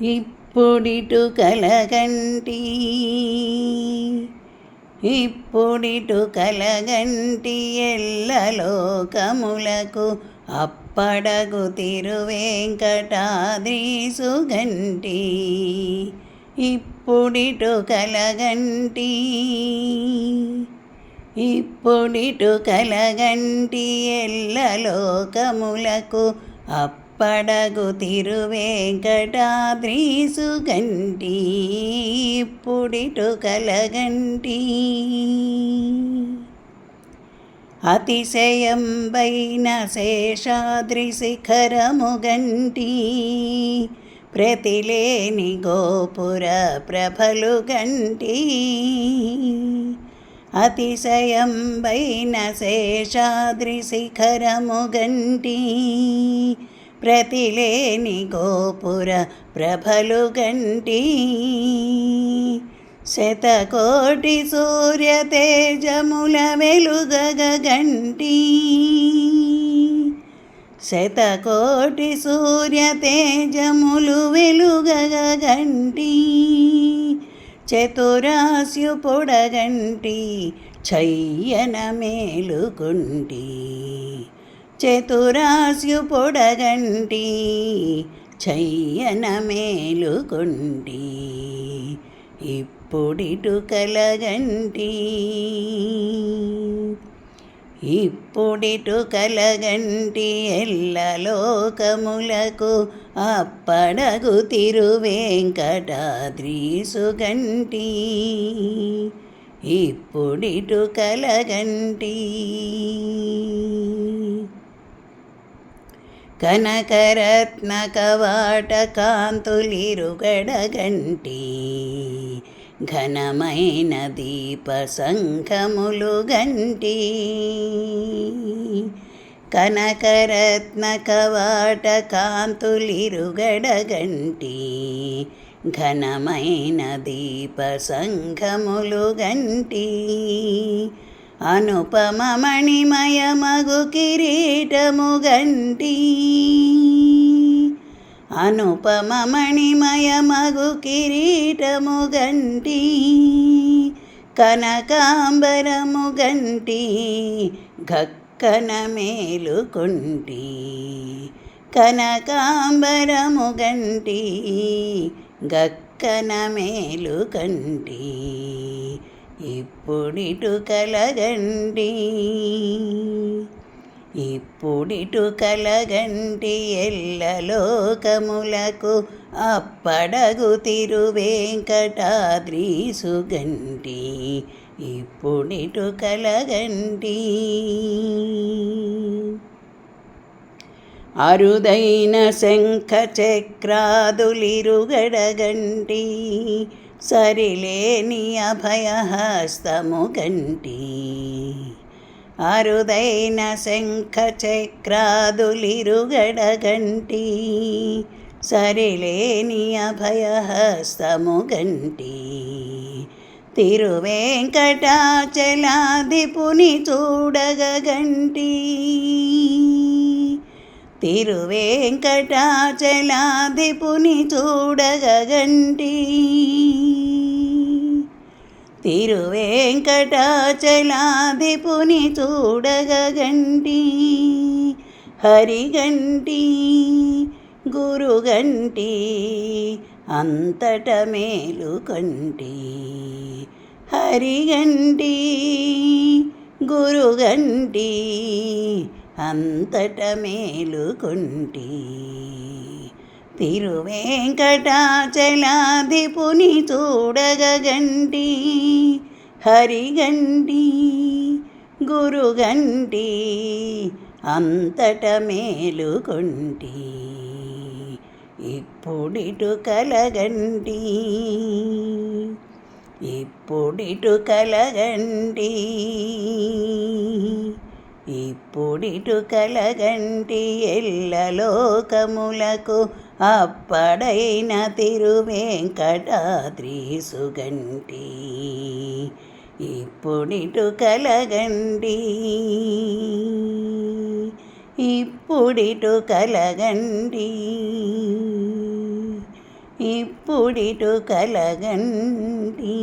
ఇప్పుడిటు కలగంటి ఇప్పుడిటు కలగంటి ఎల్లలోకములకు అప్పడగు తిరువేంకటాద్రీసుగంటి ఇప్పుడిటు కలగంటి ఇప్పుడిటు కలగంటి ఎల్లలోకములకు అప్పడగు తిరువేంకటాద్రీసుగంటి ఇప్పుడిటు కలగంటి అతిశయంబైన శేషాద్రి శిఖరముగంటి ప్రతిలేని గోపుర ప్రభలు గంటి అతిశయంబైన శేషాద్రి శిఖరముగంటి ప్రతిలేని గోపుర ప్రభలు గంటి శతకోటి సూర్య తేజముల వెలుగగంటి శతకోటి సూర్య తేజములు వెలుగగంటి చతురాస్యు పొడగంటి చయ్యన మేలుకుంటి. చతురాసు పొడగంటి చయ్యన మేలుకుంటి ఇప్పుడిటు కలగంటి. ఇప్పుడిటు కలగంటి ఎల్లలోకములకు అప్పడగు తిరువేంకటాద్రీసుగంటి ఇప్పుడిటు కలగంటి. కనకరత్న కవాట కాంతులిరుగడగంటి ఘనమైన దీప సంఘములు గంటి కనకరత్న కవాట కాంతులిరుగడగంటి ఘనమైన దీప సంఘములు గంటి అనుపమమణిమయ మగు కిరీటము గంటి అనుపమమణిమయ మగు కిరీటము గంటి కనకాంబరము గంటి గక్కన మేలుకుంటి కనకాంబరము గంటి గక్కన మేలుకంటి ఇప్పుడిటు కలగండి ఇప్పుడిటు కలగంటి ఎల్లలోకములకు అప్పడగు తిరువేంకటాద్రీసుగంటి ఇప్పుడిటు కలగంటి అరుదైన శంఖ చక్రాదులిరుగడగంటి సరిలేని అభయహస్తము గంటి అరుదైన శంఖ చక్రాదులిరుగడగంటి సరిలేని అభయహస్తము గంటి తిరువేంకటాచలాదిపుని చూడగంటి తిరువేంకటాచలాధిపుని చూడగంటి తిరువేంకటాచలాధిపుని చూడగంటి హరిగంటి గురుగంటి అంతట మేలుకంటి హరిగంటి గురుగంటి అంతట మేలుకుంటి. తిరువేంకటాచలాధిపుని చూడగంటి హరిగంటి గురుగంటి అంతట మేలుకుంటి. ఇప్పుడిటు కలగంటి ఇప్పుడిటు కలగంటి. ఇప్పుడిటు కలగంటి ఎల్లలోకములకు అప్పడైన తిరువేంకటాద్రీసుగంటి ఇప్పుడిటు కలగండి ఇప్పుడిటు కలగండి ఇప్పుడిటు కలగండి.